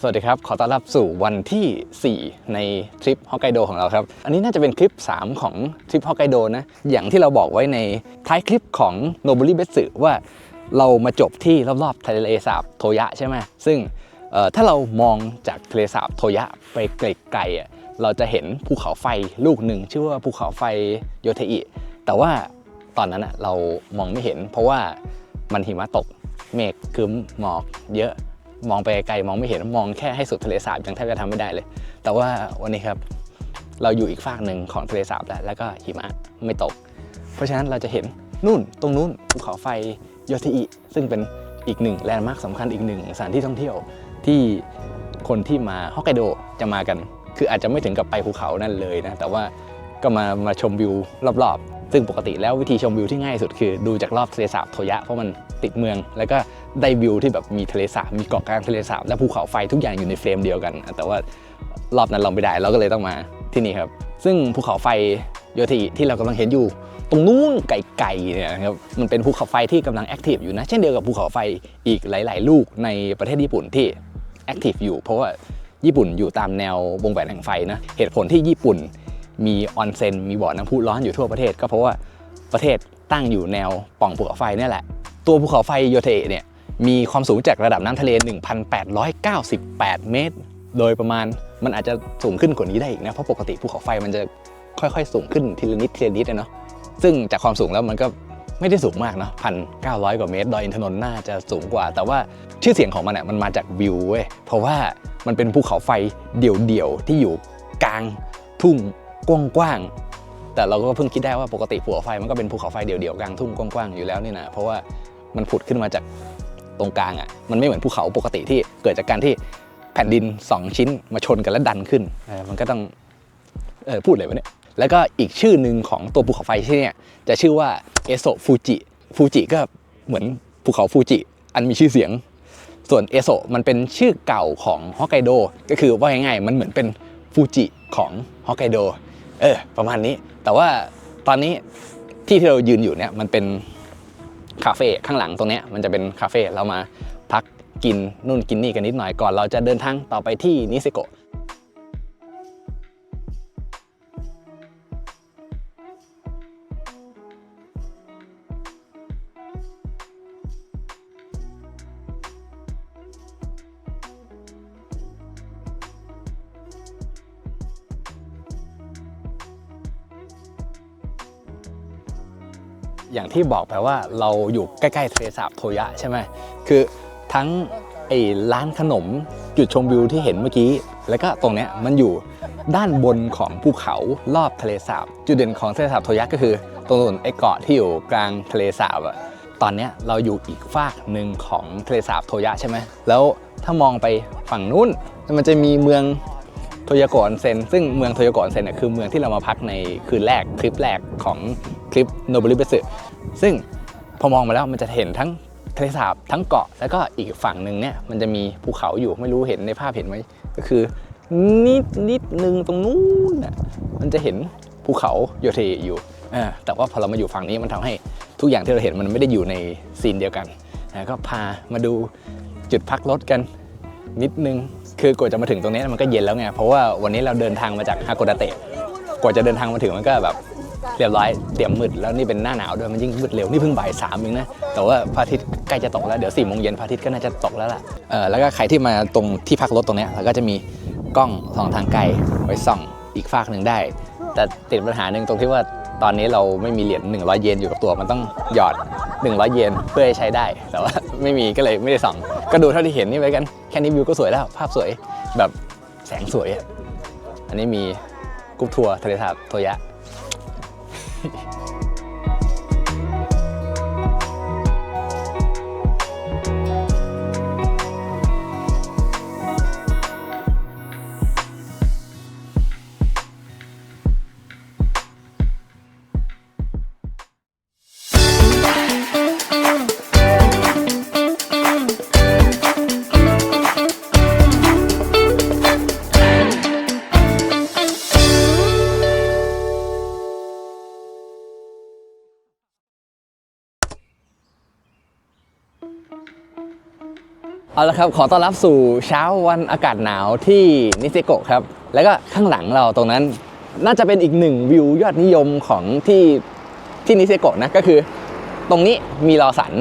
สวัสดีครับ ขอต้อนรับสู่วันที่ 4 ในทริปฮอกไกโดของเราครับ อันนี้น่าจะเป็นคลิป 3 ของทริปฮอกไกโดนะ อย่างที่เราบอกไว้ในท้ายคลิปของโนบุริเบสึว่าเรามาจบที่รอบๆทะเลสาบโทยะใช่ไหม ซึ่งถ้าเรามองจากทะเลสาบโทยะไปไกลๆอะเราจะเห็นภูเขาไฟลูกหนึ่งชื่อว่าภูเขาไฟโยเทอิ แต่ว่าตอนนั้นอะเรามองไม่เห็น เพราะว่ามันหิมะตก เมฆคึ้มหมอก เยอะมองไปไกลมองไม่เห็นมองแค่ให้สุดทะเลสาบยังแทบจะทำไม่ได้เลย แต่ว่าวันนี้ครับเราอยู่อีกฝากหนึ่งของทะเลสาบแล้วแล้วก็หิมะไม่ตก เพราะฉะนั้นเราจะเห็นนู่นตรงนู้นภูเขาไฟโยธิอิซึ่งเป็นอีกหนึ่งแลนด์มาร์คสำคัญอีกหนึ่งสถานที่ท่องเที่ยวที่คนที่มาฮอกไกโดจะมากัน คืออาจจะไม่ถึงกับไปภูเขานั่นเลยนะ แต่ว่าก็มามาชมวิวรอบ ซึ่งปกติแล้ววิธีชมวิวที่ง่ายสุดคือดูจากรอบทะเลสาบโทยะเพราะมันติดเมือง แล้วก็ได้วิวที่แบบมีทะเลสาบมีเกาะกลางทะเลสาบและภูเขาไฟทุกอย่างอยู่ในเฟรมเดียวกัน แต่ว่ารอบนั้นเราไม่ได้เราก็เลยต้องมาที่นี่ครับ ซึ่งภูเขาไฟโยธิที่เรากำลังเห็นอยู่ ตรงนู้นไกลๆเนี่ยนะครับมันเป็นภูเขาไฟที่กำลังแอคทีฟอยู่นะ เช่นเดียวกับภูเขาไฟอีกหลาย ๆ ลูกในประเทศญี่ปุ่นที่แอคทีฟอยู่ เพราะว่าญี่ปุ่นอยู่ตามแนววงแหวนแห่งไฟนะเหตุผลที่ญี่ปุ่น มีออนเซ็นมีบ่อน้ำพุร้อนอยู่ทั่วประเทศ ก็เพราะว่าประเทศตั้งอยู่แนวป่องภูเขาไฟนี่แหละ ตัวภูเขาไฟโยเทเนี่ยมีความสูงจากระดับน้ำทะเล 1,898 เมตร โดยประมาณมันอาจจะสูงขึ้นกว่านี้ได้อีกนะ เพราะปกติภูเขาไฟมันจะค่อยๆ สูงขึ้นทีละนิดทีละนิดอะเนาะซึ่งจากความสูงแล้วมันก็ไม่ได้สูงมากเนาะพันเก้าร้อยกว่าเมตร ดอยอินทนนท์น่าจะสูงกว่า แต่ว่าชื่อเสียงของมันอะมันมาจากวิวเว้ยเพราะว่ามันเป็นภูเขาไฟเดี่ยวๆที่อยู่กลางทุ่ง กว้างๆแต่เราก็เพิ่งคิดได้ว่าปกติภูเขาไฟมันก็เป็นภูเขาไฟเดี่ยวๆกลางทุ่งกว้างๆอยู่แล้วนี่นะเพราะว่ามันผุดขึ้นมาจากตรงกลางอะมันไม่เหมือนภูเขาปกติที่เกิดจากการที่แผ่นดินสองชิ้นมาชนกันแล้วดันขึ้นมันก็ต้องเออพูดเลยวะเนี่ยแล้วก็อีกชื่อหนึ่งของตัวภูเขาไฟที่เนี่ยจะชื่อว่าเอโซฟูจิฟูจิก็เหมือนภูเขาฟูจิอันมีชื่อเสียง ส่วนเอโซมันเป็นชื่อเก่าของฮอกไกโดก็คือว่าง่ายๆมันเหมือนเป็นฟูจิของฮอกไกโด เออประมาณนี้ แต่ว่าตอนนี้ที่ที่เรายืนอยู่เนี่ยมันเป็นคาเฟ่ข้างหลังตรงนี้มันจะเป็นคาเฟ่เรามาพักกินนู่นกินนี่กันนิดหน่อยก่อน เราจะเดินทางต่อไปที่นิเซโกะ ที่บอกไปว่าเราอยู่ใกล้ๆทะเลสาบโทยะใช่ไหมคือทั้งไอ้ร้านขนมจุดชมวิวที่เห็นเมื่อกี้ แล้วก็ตรงเนี้ยมันอยู่ด้านบนของภูเขารอบทะเลสาบ จุดเด่นของทะเลสาบโทยะก็คือ ตรงนู้นไอ้เกาะที่อยู่กลางทะเลสาบอะตอนเนี้ยเราอยู่อีกฝากหนึ่งของทะเลสาบโทยะใช่ไหมแล้วถ้ามองไปฝั่งนู้นมันจะมีเมืองโทยโกอนเซนซึ่งเมืองโทยโกอนเซนเนี่ยคือเมืองที่เรามาพักในคืนแรกทริปแรกของทริปโนบุริเบสึ ซึ่งพอมองมาแล้วมันจะเห็นทั้งทะเลสาบทั้งเกาะแล้วก็อีกฝั่งหนึ่งเนี่ยมันจะมีภูเขาอยู่ไม่รู้เห็นในภาพเห็นไหมก็คือ นิดนิดนึงตรงนู้นน่ะมันจะเห็นภูเขาโยเทอยู่แต่ว่าพอเรามาอยู่ฝั่งนี้มันทำให้ทุกอย่างที่เราเห็นมันไม่ได้อยู่ในซีนเดียวกันอะก็พามาดูจุดพักรถกันนิดนึง คือกว่าจะมาถึงตรงนี้มันก็เย็นแล้วไงเพราะว่าวันนี้เราเดินทางมาจากฮาโกดาเตะกว่าจะเดินทางมาถึงมันก็แบบ เรียบร้อยเตรียมมืดแล้วนี่เป็นหน้าหนาวด้วยมันยิ่งมืดเร็วนี่เพิ่งบ่ายสามเองนะแต่ว่าพระอาทิตย์ใกล้จะตกแล้วเดี๋ยวสี่โมงเย็นพระอาทิตย์ก็น่าจะตกแล้วล่ะเออแล้วก็ใครที่มาตรงที่พักรถตรงนี้เราก็จะมีกล้องส่องทางไกลไว้ส่องอีกฝากหนึ่งได้ แต่ติดปัญหาหนึ่งตรงที่ว่าตอนนี้เราไม่มีเหรียญ100 เยนอยู่กับตัวมันต้องหยอด 100 เยนเพื่อให้ใช้ได้ แต่ว่าไม่มีก็เลยไม่ได้ส่อง ก็ดูเท่าที่เห็นนี่ไปกันแค่นี้วิวก็สวยแล้ว ภาพสวยแบบแสงสวยอะอันนี้มีกรุ๊ปทัวร์ทะเลสาบโทยะ い。เอาละครับขอต้อนรับสู่เช้าวันอากาศหนาวที่นิเซโกะครับ แล้วก็ข้างหลังเราตรงนั้น น่าจะเป็นอีกหนึ่งวิวยอดนิยมของที่ที่นิเซโกะนะก็คือ ตรงนี้มีรอสัน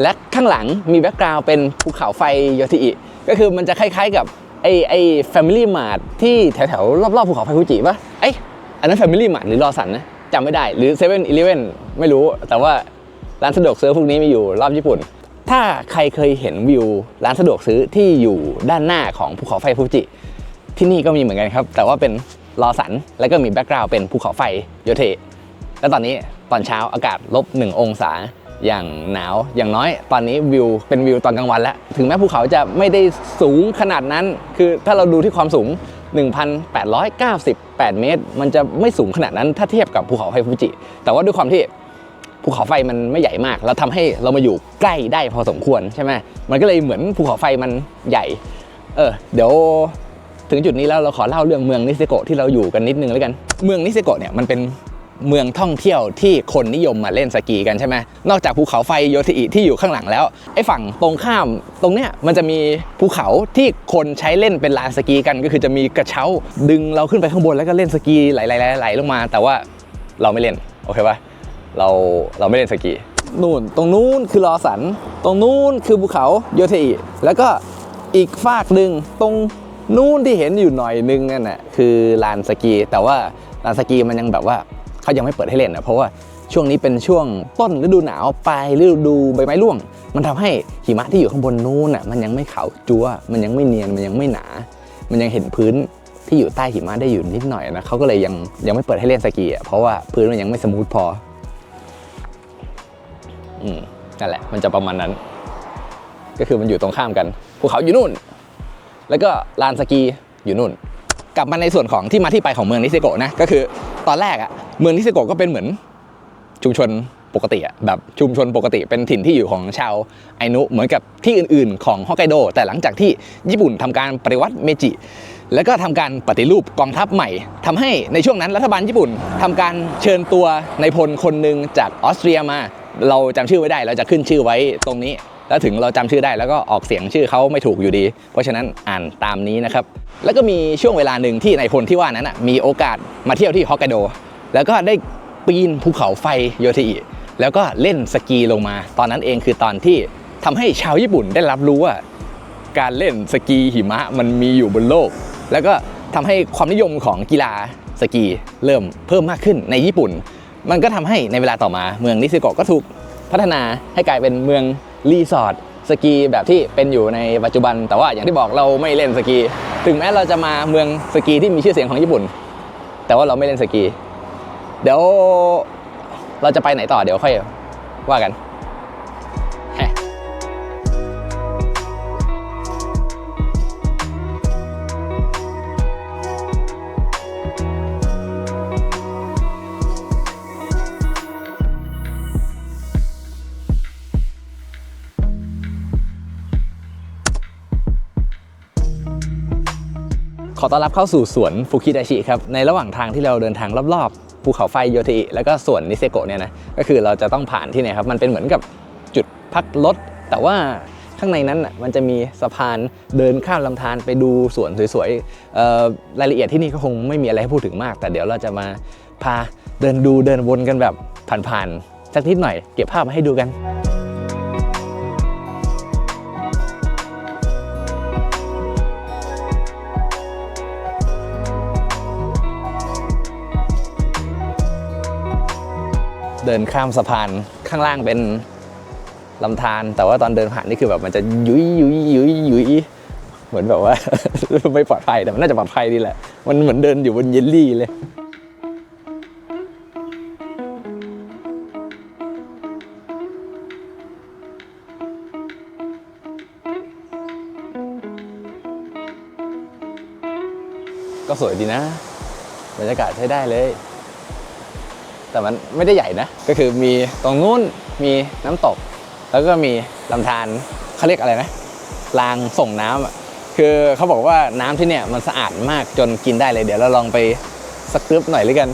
และข้างหลังมีแบ็กกราวเป็นภูเขาไฟโยธิอิก็คือมันจะคล้ายๆกับไอไอ้ Family Mart ที่แถวๆรอบๆภูเขาไฟฟูจิปะเอ้ยอันนั้น Family Mart หรือรอสันนะจำไม่ได้หรือ7 e เ e ่ e อไม่รู้แต่ว่าร้านสะดวกซื้อพวกนี้มีอยู่รอบญี่ปุ่น ถ้าใครเคยเห็นวิวร้านสะดวกซื้อที่อยู่ด้านหน้าของภูเขาไฟฟูจิ ที่นี่ก็มีเหมือนกันครับ แต่ว่าเป็นรอสัน แล้วก็มีแบ็กกราวด์เป็นภูเขาไฟโยเท แล้วตอนนี้ตอนเช้าอากาศลบ 1 องศาอย่างหนาวอย่างน้อยตอนนี้วิวเป็นวิวตอนกลางวันแล้ว ถึงแม้ภูเขาจะไม่ได้สูงขนาดนั้น คือถ้าเราดูที่ความสูง 1,898 เมตร มันจะไม่สูงขนาดนั้นถ้าเทียบกับภูเขาไฟฟูจิ แต่ว่าด้วยความที่ ภูเขาไฟมันไม่ใหญ่มาก แล้วทำให้เรามาอยู่ใกล้ได้พอสมควรใช่ไหมมันก็เลยเหมือนภูเขาไฟมันใหญ่ เออ เดี๋ยวถึงจุดนี้แล้วเราขอเล่าเรื่องเมืองนิเซโกะที่เราอยู่กันนิดนึงแล้วกัน เมืองนิเซโกะเนี่ยมันเป็นเมืองท่องเที่ยวที่คนนิยมมาเล่นสกีกันใช่ไหมนอกจากภูเขาไฟโยธิอิที่อยู่ข้างหลังแล้วไอ้ฝั่งตรงข้ามตรงเนี้ยมันจะมีภูเขาที่คนใช้เล่นเป็นลานสกีกัน ก็คือจะมีกระเช้าดึงเราขึ้นไปข้างบนแล้วก็เล่นสกีไหลๆๆๆลงมา แต่ว่าเราไม่เล่นโอเคปะ เราเราไม่เล่นสกีนู่นตรงนู้นคือลอสัน ตรงนู้นคือภูเขาโยเทอิแล้วก็อีกฝากหนึ่งตรงนู้นที่เห็นอยู่หน่อยนึงนั่นน่ะคือลานสกี แต่ว่าลานสกีมันยังแบบว่าเขายังไม่เปิดให้เล่นนะเพราะว่าช่วงนี้เป็นช่วงต้นฤดูหนาวปลายฤดูใบไม้ร่วง มันทำให้หิมะที่อยู่ข้างบนนู้นน่ะมันยังไม่ขาวจัวมันยังไม่เนียนมันยังไม่หนา มันยังเห็นพื้นที่อยู่ใต้หิมะได้อยู่นิดหน่อยนะเขาก็เลยยังยังไม่เปิดให้เล่นสกีอะเพราะว่าพื้นมันยังไม่สมูทพอ อืมนั่นแหละ มันจะประมาณนั้น ก็คือมันอยู่ตรงข้ามกันภูเขาอยู่นู่น แล้วก็ลานสกีอยู่นู่น กลับมาในส่วนของที่มาที่ไปของเมืองนิเซโกะนะ ก็คือตอนแรกอะเมืองนิเซโกะก็เป็นเหมือนชุมชนปกติอะแบบชุมชนปกติเป็นถิ่นที่อยู่ของชาวไอนุ เหมือนกับที่อื่นๆ ของฮอกไกโด แต่หลังจากที่ญี่ปุ่นทำการปฏิวัติเมจิ แล้วก็ทำการปฏิรูปกองทัพใหม่ทำให้ในช่วงนั้นรัฐบาลญี่ปุ่นทำการเชิญตัวในพลคนหนึ่งจากออสเตรียมา เราจำชื่อไว้ได้เราจะขึ้นชื่อไว้ตรงนี้ แล้วถึงเราจำชื่อได้แล้วก็ออกเสียงชื่อเขาไม่ถูกอยู่ดี เพราะฉะนั้นอ่านตามนี้นะครับ แล้วก็มีช่วงเวลาหนึ่งที่นายพลที่ว่านั้นนะมีโอกาสมาเที่ยวที่ฮอกไกโดแล้วก็ได้ปีนภูเขาไฟโยเทอิแล้วก็เล่นสกีลงมา ตอนนั้นเองคือตอนที่ทำให้ชาวญี่ปุ่นได้รับรู้ว่า การเล่นสกีหิมะมันมีอยู่บนโลก แล้วก็ทำให้ความนิยมของกีฬาสกีเริ่มเพิ่มมากขึ้นในญี่ปุ่น มันก็ทำให้ในเวลาต่อมาเมืองนิซิโกะก็ถูกพัฒนาให้กลายเป็นเมืองรีสอร์ทสกีแบบที่เป็นอยู่ในปัจจุบัน แต่ว่าอย่างที่บอกเราไม่เล่นสกี ถึงแม้เราจะมาเมืองสกีที่มีชื่อเสียงของญี่ปุ่น แต่ว่าเราไม่เล่นสกี เดี๋ยวเราจะไปไหนต่อเดี๋ยวค่อยว่ากัน ขอต้อนรับเข้าสู่สวนฟุคิดาชิครับ ในระหว่างทางที่เราเดินทางรอบๆภูเขาไฟโยธิแล้วก็สวนนิเซโกะเนี่ยนะ ก็คือเราจะต้องผ่านที่เนี่ยครับ มันเป็นเหมือนกับจุดพักรถ แต่ว่าข้างในนั้นน่ะมันจะมีสะพานเดินข้ามลำธารไปดูสวนสวยๆรายละเอียดที่นี่ก็คงไม่มีอะไรให้พูดถึงมาก แต่เดี๋ยวเราจะมาพาเดินดูเดินวนกันแบบผ่านๆสักนิดหน่อย เก็บภาพมาให้ดูกัน เดินข้ามสะพานข้างล่างเป็นลำธารแต่ว่าตอนเดินผ่านนี่คือแบบมันจะยุยยุยยุยยุยเหมือนแบบว่า ไม่ปลอดภัยแต่มันน่าจะปลอดภัยดีแหละ มันเหมือนเดินอยู่บนเยลลี่เลยก็สวยดีนะ บรรยากาศใช้ได้เลย แต่มันไม่ได้ใหญ่นะ ก็คือมีตรงนู้นมีน้ำตก แล้วก็มีลำธารเขาเรียกอะไรนะรางส่งน้ำอะคือเขาบอกว่าน้ำที่เนี่ยมันสะอาดมากจนกินได้เลยเดี๋ยวเราลองไปสักรึบหน่อยเลยกัน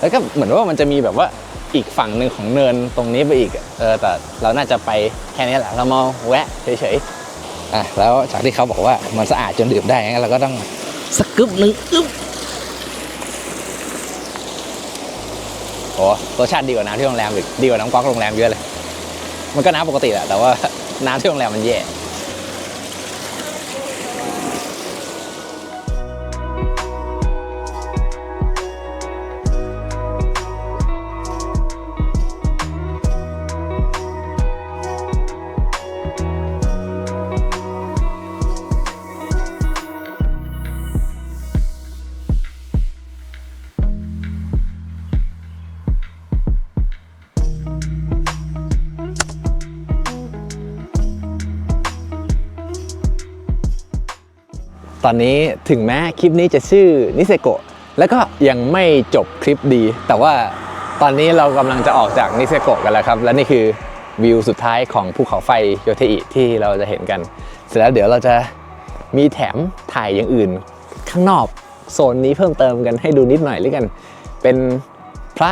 แล้วก็เหมือนว่ามันจะมีแบบว่าอีกฝั่งหนึ่งของเนินตรงนี้ไปอีกเออแต่เราน่าจะไปแค่นี้แหละเรามาแวะเฉยๆอะแล้วจากที่เขาบอกว่ามันสะอาดจนดื่มได้งั้นเราก็ต้องสักึบหนึ่งอึ๊บ อ้รสชาติดีกว่าน้ำที่โรงแรมอีกดีกว่าน้ำก๊อกโรงแรมเยอะเลย มันก็น้ำปกติแหละแต่ว่าน้ำที่โรงแรมมันแย่ ตอนนี้ถึงแม้คลิปนี้จะชื่อนิเซโกะแล้วก็ยังไม่จบคลิปดี แต่ว่าตอนนี้เรากำลังจะออกจากนิเซโกะกันแล้วครับ และนี่คือวิวสุดท้ายของภูเขาไฟโยเทอิที่เราจะเห็นกัน เสร็จแล้วเดี๋ยวเราจะมีแถมถ่ายอย่างอื่น ข้างนอกโซนนี้เพิ่มเติมกันให้ดูนิดหน่อยหรือกัน เป็นพระ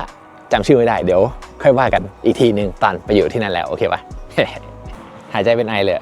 จำชื่อไม่ได้เดี๋ยว ค่อยว่ากันอีกทีหนึ่งตอนไปอยู่ที่นั่นแล้ว โอเคปะหายใจเป็นไอเลย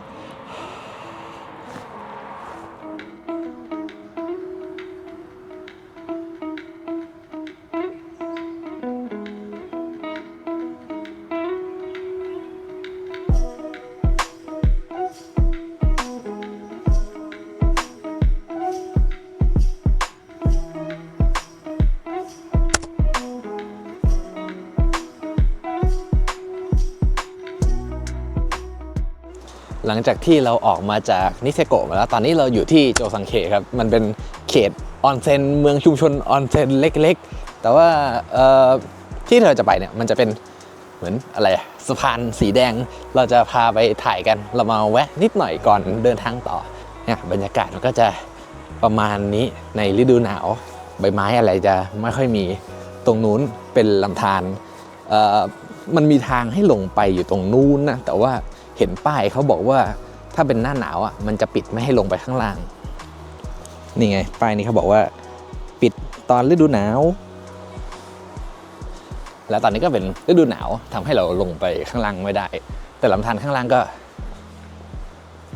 หลังจากที่เราออกมาจากนิเซโกะมาแล้ว ตอนนี้เราอยู่ที่โจซังเคครับ มันเป็นเขตออนเซ็นเมืองชุมชนออนเซ็นเล็กๆ แต่ว่าที่เราจะไปเนี่ยมันจะเป็นเหมือนอะไรสะพานสีแดงเราจะพาไปถ่ายกันเรามาแวะนิดหน่อยก่อนเดินทางต่อเนี่ยบรรยากาศมันก็จะประมาณนี้ในฤดูหนาว ใบไม้อะไรจะไม่ค่อยมีตรงนู้นเป็นลำธารมันมีทางให้ลงไปอยู่ตรงนู้นนะแต่ว่า เห็นป้ายเขาบอกว่าถ้าเป็นหน้าหนาวอะมันจะปิดไม่ให้ลงไปข้างล่าง นี่ไง ป้ายนี้เขาบอกว่า ปิดตอนฤดูหนาว แล้วตอนนี้ก็เป็นฤดูหนาวทำให้เราลงไปข้างล่างไม่ได้ แต่ลำธารข้างล่างก็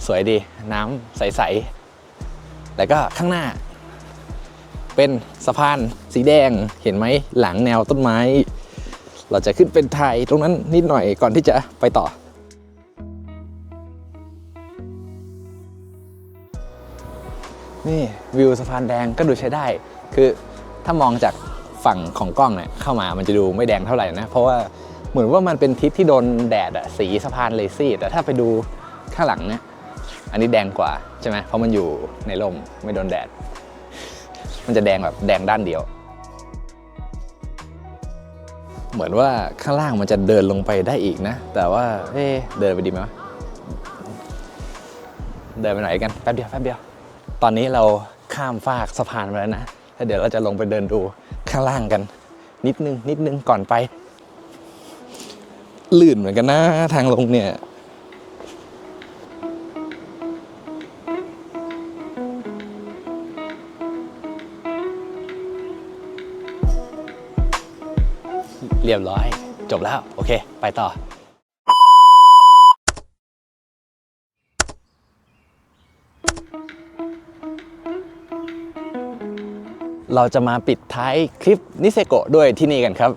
สวยดีน้ำใสๆแล้วก็ข้างหน้า เป็นสะพานสีแดงเห็นไหมหลังแนวต้นไม้ เราจะขึ้นเป็นไทยตรงนั้นนิดหน่อยก่อนที่จะไปต่อ นี่วิวสะพานแดงก็ดูใช้ได้ คือถ้ามองจากฝั่งของกล้องเนี่ยเข้ามามันจะดูไม่แดงเท่าไหร่นะ เพราะว่าเหมือนว่ามันเป็นทิศที่โดนแดดอะสีสะพานเลยซีดแต่ถ้าไปดูข้างหลังเนี่ยอันนี้แดงกว่าใช่ไหมเพราะมันอยู่ในร่มไม่โดนแดด มันจะแดงแบบแดงด้านเดียว เหมือนว่าข้างล่างมันจะเดินลงไปได้อีกนะ แต่ว่าเอ๊เดินไปดีไหมวะเดินไปไหนกันแป๊บเดียวแป๊บเดียว ตอนนี้เราข้ามฟากสะพานมาแล้วนะแล้วเดี๋ยวเราจะลงไปเดินดูข้างล่างกัน นิดนึงนิดนึงก่อนไป ลื่นเหมือนกันนะ ทางลงเนี่ยเรียบร้อย จบแล้ว โอเค ไปต่อ เราจะมาปิดท้ายคลิปนิเซโกด้วยที่นี่กันครับ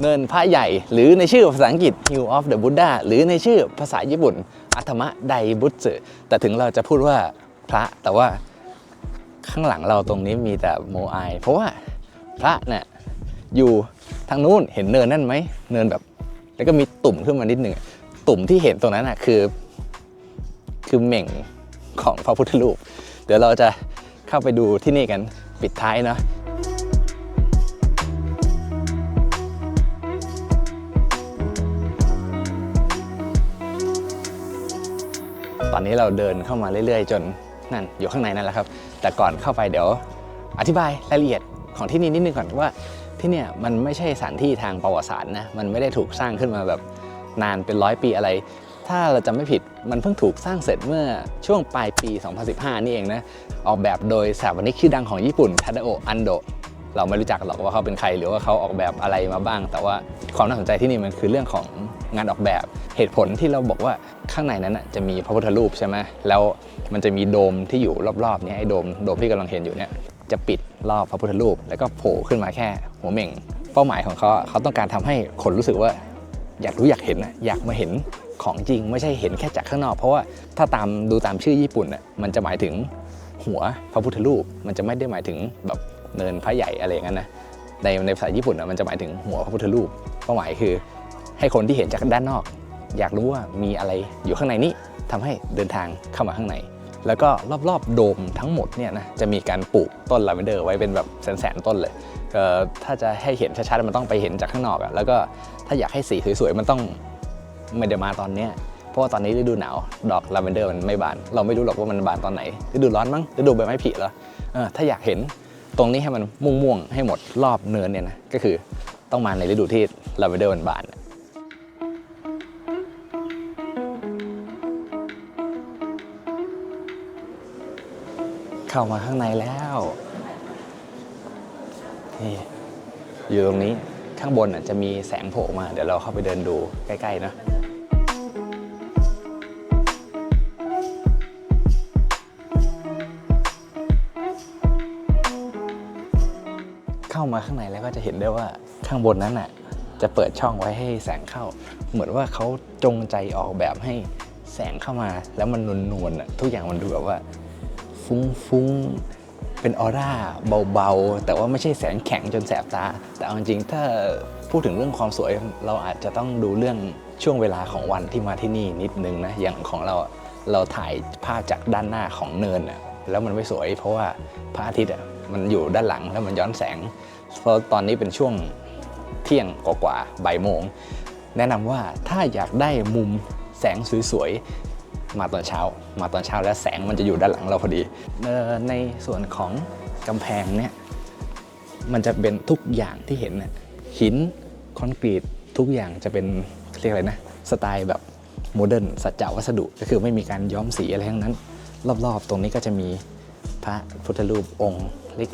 เนินพระใหญ่ หรือในชื่อภาษาอังกฤษ Hill of the Buddha หรือในชื่อภาษาญี่ปุ่นอัตมะไดบุตสึแต่ถึงเราจะพูดว่าพระแต่ว่าข้างหลังเราตรงนี้มีแต่โมไอเพราะว่าพระเนี่ยอยู่ทางนู้นเห็นเนินนั่นไหมเนินแบบ แล้วก็มีตุ่มขึ้นมานิดหนึ่งตุ่มที่เห็นตรงนั้นอะคือ คือเหม่งของพระพุทธรูป เดี๋ยวเราจะเข้าไปดูที่นี่กันปิดท้ายเนาะ อนนี้เราเดินเข้ามาเรื่อยๆ จนนั่นอยู่ข้างในนั่นแหละครับ แต่ก่อนเข้าไปเดี๋ยว อธิบายรายละเอียดของที่นี่นิดนึงก่อนว่าที่เนี่ยมันไม่ใช่สถานที่ทางประวัติศาสตร์นะมันไม่ได้ถูกสร้างขึ้นมาแบบนานเป็นร้อยปีอะไร ถ้าเราจำไม่ผิดมันเพิ่งถูกสร้างเสร็จเมื่อช่วงปลายปี 2015 นี่เองนะออกแบบโดยสถาปนิกชื่อดังของญี่ปุ่นทาดาโออันโด เราไม่รู้จักหรอกว่าเขาเป็นใครหรือว่าเขาออกแบบอะไรมาบ้าง แต่ว่าความน่าสนใจที่นี่มันคือเรื่องของงานออกแบบ เหตุผลที่เราบอกว่าข้างในนั้นจะมีพระพุทธรูปใช่ไหมแล้วมันจะมีโดมที่อยู่รอบๆนี้ไอ้โดมโดมที่กำลังเห็นอยู่เนี่ยจะปิดรอบพระพุทธรูป แล้วก็โผล่ขึ้นมาแค่หัวเม่ง เป้าหมายของเขาเขาต้องการทำให้คนรู้สึกว่า อยากรู้อยากเห็นอยากมาเห็นของจริงไม่ใช่เห็นแค่จากข้างนอก เพราะว่าถ้าตามดูตามชื่อญี่ปุ่นน่ะมันจะหมายถึงหัวพระพุทธรูป มันจะไม่ได้หมายถึงแบบ เนินพระใหญ่อะไรอย่างนั้นนะในในภาษาญี่ปุ่นนะมันจะหมายถึงหัวพระพุทธรูปเป้าหมายคือ ให้คนที่เห็นจากด้านนอก อยากรู้ว่ามีอะไรอยู่ข้างในนี้ทำให้เดินทางเข้ามาข้างใน แล้วก็รอบๆโดมทั้งหมดเนี่ยนะจะมีการปลูกต้นลาเวนเดอร์ไว้เป็นแบบแสนๆต้นเลยเออถ้าจะให้เห็นชัดๆมันต้องไปเห็นจากข้างนอกอะแล้วก็ถ้าอยากให้สีสวยๆมันต้องไม่ได้มาตอนเนี้ยเพราะว่าตอนนี้ฤดูหนาวดอกลาเวนเดอร์มันไม่บาน เราไม่รู้หรอกว่ามันบานตอนไหนฤดูร้อนมั้งฤดูใบไม้ผลิเหรออถ้าอยากเห็น ตรงนี้ให้มันม่วงๆ ให้หมดรอบเนินเนี่ยนะ ก็คือต้องมาในฤดูที่ลาเวนเดอร์มันบานเข้ามาข้างในแล้วนี่อยู่ตรงนี้ข้างบนอะจะมีแสงโผล่มา เดี๋ยวเราเข้าไปเดินดูใกล้ๆนะ ข้างในแล้วก็จะเห็นได้ว่าข้างบนนั้นน่ะจะเปิดช่องไว้ให้แสงเข้า เหมือนว่าเขาจงใจออกแบบให้แสงเข้ามา แล้วมันนวลๆอะทุกอย่างมันดูแบบว่า ฟุ้งๆเป็นออร่าเบาๆ แต่ว่าไม่ใช่แสงแข็งจนแสบตา แต่เอาจริงถ้าพูดถึงเรื่องความสวยเราอาจจะต้องดูเรื่องช่วงเวลาของวันที่มาที่นี่นิดนึงนะอย่างของเราเราถ่ายภาพจากด้านหน้าของเนินอะแล้วมันไม่สวย เพราะว่าพระอาทิตย์อะมันอยู่ด้านหลังแล้วมันย้อนแสง เพราะตอนนี้เป็นช่วงเที่ยงกว่าๆบ่ายโมง แนะนำว่าถ้าอยากได้มุมแสงสวยๆ มาตอนเช้า มาตอนเช้าแล้วแสงมันจะอยู่ด้านหลังเราพอดี ในส่วนของกำแพงเนี่ยมันจะเป็นทุกอย่างที่เห็นน่ะหินคอนกรีตทุกอย่างจะเป็นเรียกอะไรนะ สไตล์แบบโมเดิร์นสัจจวัสดุก็คือไม่มีการย้อมสีอะไรทั้งนั้น รอบๆ ตรงนี้ก็จะมีพระพุทธรูปองค์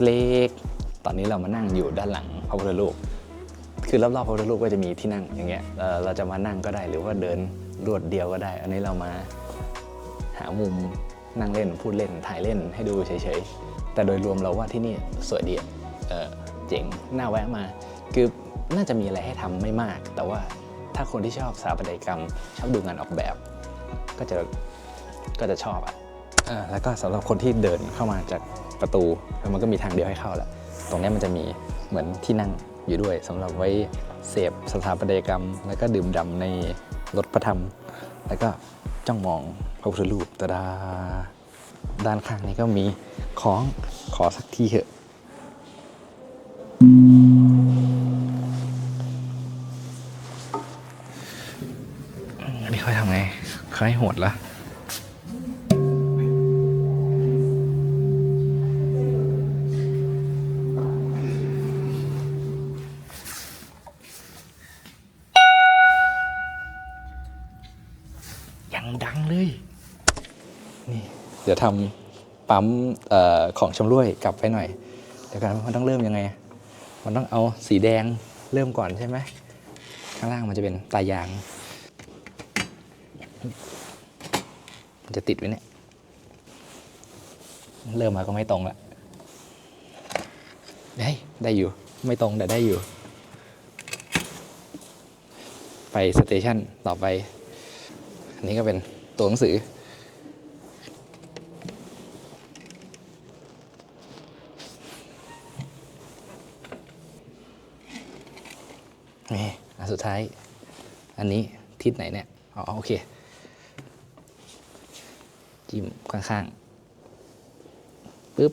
เล็กๆ ตอนนี้เรามานั่งอยู่ด้านหลังพระพุทธรูปคือรอบๆพระพุทธรูปก็จะมีที่นั่งอย่างเงี้ยเราจะมานั่งก็ได้หรือว่าเดินรวดเดียวก็ได้ อันนี้เรามาหามุมนั่งเล่นพูดเล่นถ่ายเล่นให้ดูเฉยๆแต่โดยรวมเราว่าที่นี่สวยดีเออเจ๋งน่าแวะมา คือน่าจะมีอะไรให้ทำไม่มาก แต่ว่าถ้าคนที่ชอบสถาปัตยกรรม ชอบดูงานออกแบบ ก็จะก็จะชอบอะแล้วก็สำหรับคนที่เดินเข้ามาจากประตูมันก็มีทางเดียวให้เข้าแหละ ตรงนี้มันจะมีเหมือนที่นั่งอยู่ด้วยสำหรับไว้เสพสถาปัตยกรรม แล้วก็ดื่มด่ำในรถพระธรรม แล้วก็จ้องมองพระพุทธรูปตาดาด้านข้างนี้ก็มีของขอสักทีเถอะอันนี้เขาทำไงเขาให้โหดละ เดี๋ยวทำปั๊มออของชำร่วยกลับไปหน่อยเดี๋ยวกันมันต้องเริ่มยังไง มันต้องเอาสีแดงเริ่มก่อนใช่ไหมข้างล่างมันจะเป็นตายาง มันจะติดไว้เนี่ยเริ่มมาก็ไม่ตรงละได้ได้อยู่ไม่ตรงแต่ได้อยู่ ไปสเตชันต่อไป อันนี้ก็เป็นตัวหนังสือ นี่อันสุดท้าย อันนี้ทิศไหนเนี่ย อ๋อโอเค จิ้มข้างๆปึ๊บ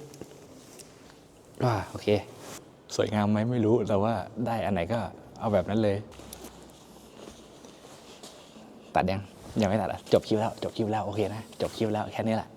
ว้าโอเค สวยงามไหมไม่รู้ แต่ว่าได้อันไหนก็เอาแบบนั้นเลย ตัดยัง ยังไม่ตัดอะ จบคลิปแล้ว จบคลิปแล้ว โอเคนะ จบคลิปแล้วแค่นี้แหละ